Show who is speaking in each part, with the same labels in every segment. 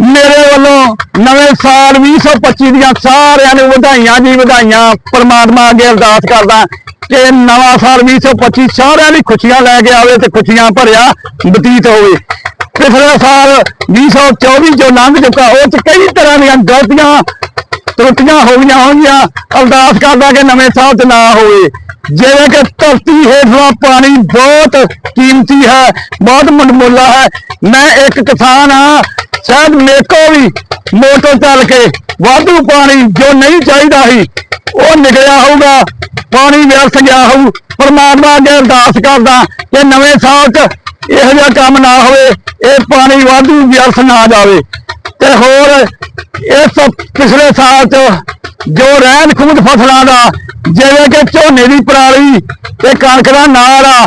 Speaker 1: ਮੇਰੇ ਵੱਲੋਂ ਨਵੇਂ ਸਾਲ 2025 ਦੀਆਂ ਸਾਰਿਆਂ ਨੂੰ ਵਧਾਈਆਂ ਜੀ ਵਧਾਈਆਂ। ਪਰਮਾਤਮਾ ਅੱਗੇ ਅਰਦਾਸ ਕਰਦਾ ਕਿ ਨਵਾਂ ਸਾਲ 2025 ਸਾਰਿਆਂ ਲਈ ਖੁਸ਼ੀਆਂ ਲੈ ਕੇ ਆਵੇ ਤੇ ਖੁਸ਼ੀਆਂ ਭਰਿਆ ਬਤੀਤ ਹੋਵੇ। ਪਿਛਲੇ ਸਾਲ 2024 ਜੋ ਲੰਘ ਚੁੱਕਾ, ਉਹ ਚ ਕਈ ਤਰ੍ਹਾਂ ਦੀਆਂ ਗਲਤੀਆਂ, ਤਰੁੱਟੀਆਂ ਹੋ ਗਈਆਂ ਹੋਣਗੀਆਂ ਅਰਦਾਸ ਕਰਦਾ ਕਿ ਨਵੇਂ ਸਾਲ ਚ ਨਾ ਹੋਵੇ। ਜਿਵੇਂ ਕਿ ਧਰਤੀ ਹੇਠਲਾ ਪਾਣੀ ਬਹੁਤ ਕੀਮਤੀ ਹੈ, ਬਹੁਤ ਮਨਮੁੱਲਾ ਹੈ। ਮੈਂ ਇੱਕ ਕਿਸਾਨ ਹਾਂ ਸ਼ਾਇਦ ਮੇਕੋ ਵੀ ਮੋਟਰ ਚੱਲ ਕੇ ਵਾਧੂ ਪਾਣੀ ਜੋ ਨਹੀਂ ਚਾਹੀਦਾ ਸੀ, ਉਹ ਨਿਕਲਿਆ ਹੋਊਗਾ, ਪਾਣੀ ਵਿਅਰਥ ਗਿਆ ਹੋਊ। ਪਰਮਾਤਮਾ ਅੱਗੇ ਅਰਦਾਸ ਕਰਦਾ ਕਿ ਨਵੇਂ ਸਾਲ 'ਚ ਇਹੋ ਜਿਹਾ ਕੰਮ ਨਾ ਹੋਵੇ, ਇਹ ਪਾਣੀ ਵਾਧੂ ਵਿਅਰਥ ਨਾ ਜਾਵੇ। ਤੇ ਹੋਰ ਇਸ ਪਿਛਲੇ ਸਾਲ 'ਚ ਜੋ ਰਹਿਣ ਖੂਦ ਫਸਲਾਂ ਦਾ, ਜਿਵੇਂ ਕਿ ਝੋਨੇ ਦੀ ਪਰਾਲੀ ਤੇ ਕਣਕ ਦਾ ਨਾਲ ਆ,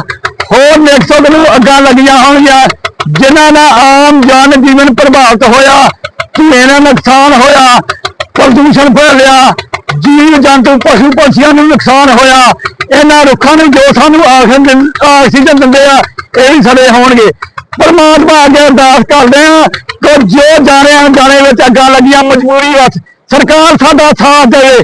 Speaker 1: ਹੋਰ ਨਿਕਸਦ ਨੂੰ ਅੱਗਾਂ ਲੱਗੀਆਂ ਹੋਣਗੀਆਂ, ਜਿਨ੍ਹਾਂ ਨਾਲ ਆਮ ਜਨ ਪ੍ਰਭਾਵਿਤ ਹੋਇਆ, ਧੂਏ ਨਾਲ ਨੁਕਸਾਨ ਹੋਇਆ, ਪ੍ਰਦੂਸ਼ਣ ਫੈਲਿਆ ਜੀਵ ਜੰਤੂ, ਪਸ਼ੂ ਪੰਛੀਆਂ ਨੂੰ ਨੁਕਸਾਨ ਹੋਇਆ, ਇਹਨਾਂ ਰੁੱਖਾਂ ਨੂੰ ਜੋ ਸਾਨੂੰ ਆਕਸੀਜਨ ਆਕਸੀਜਨ ਦਿੰਦੇ ਆ, ਇਹ ਵੀ ਸੜੇ ਹੋਣਗੇ। ਪਰਮਾਤਮਾ ਅੱਗੇ ਅਰਦਾਸ ਕਰਦੇ ਆ, ਕਿ ਜੋ ਜਾਣਿਆਂ ਜਾਣੇ ਵਿੱਚ ਅੱਗਾਂ ਲੱਗੀਆਂ, ਮਜਬੂਰੀ ਵਿੱਚ ਸਰਕਾਰ ਸਾਡਾ ਸਾਥ ਦੇਵੇ।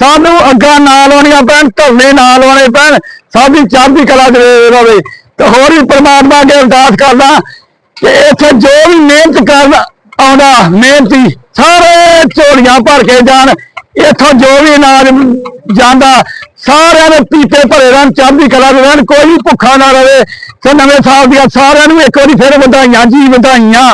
Speaker 1: ਸਾਨੂੰ ਅੱਗਾਂ ਨਾ ਲਾਉਣੀਆਂ ਪੈਣ, ਧਰਨੇ ਨਾ ਲਾਉਣੇ ਪੈਣ, ਸਾਡੀ ਚੜ੍ਹਦੀ ਕਲਾ ਦੇ ਰਵੇ। ਤੇ ਹੋਰ ਵੀ ਪਰਮਾਤਮਾ ਅੱਗੇ ਅਰਦਾਸ ਕਰਦਾ ਕਿ ਇੱਥੇ ਜੋ ਵੀ ਮਿਹਨਤ ਕਰਨ ਆਉਂਦਾ, ਮਿਹਨਤੀ, ਸਾਰੇ ਝੋਲੀਆਂ ਭਰ ਕੇ ਜਾਣ, ਇੱਥੋਂ ਜੋ ਵੀ ਅਨਾਜ ਜਾਂਦਾ, ਸਾਰਿਆਂ ਦੇ ਪੀਤੇ ਭਰੇ ਰਹਿਣ ਚੜ੍ਹਦੀ ਕਲਾ ਦੇ ਰਹਿਣ, ਕੋਈ ਵੀ ਭੁੱਖਾ ਨਾ ਰਹੇ ਤੇ ਨਵੇਂ ਸਾਲ ਦੀਆਂ ਸਾਰਿਆਂ ਨੂੰ ਇੱਕ ਵਾਰੀ ਫਿਰ ਵਧਾਈਆਂ, ਜੀ ਵਧਾਈਆਂ।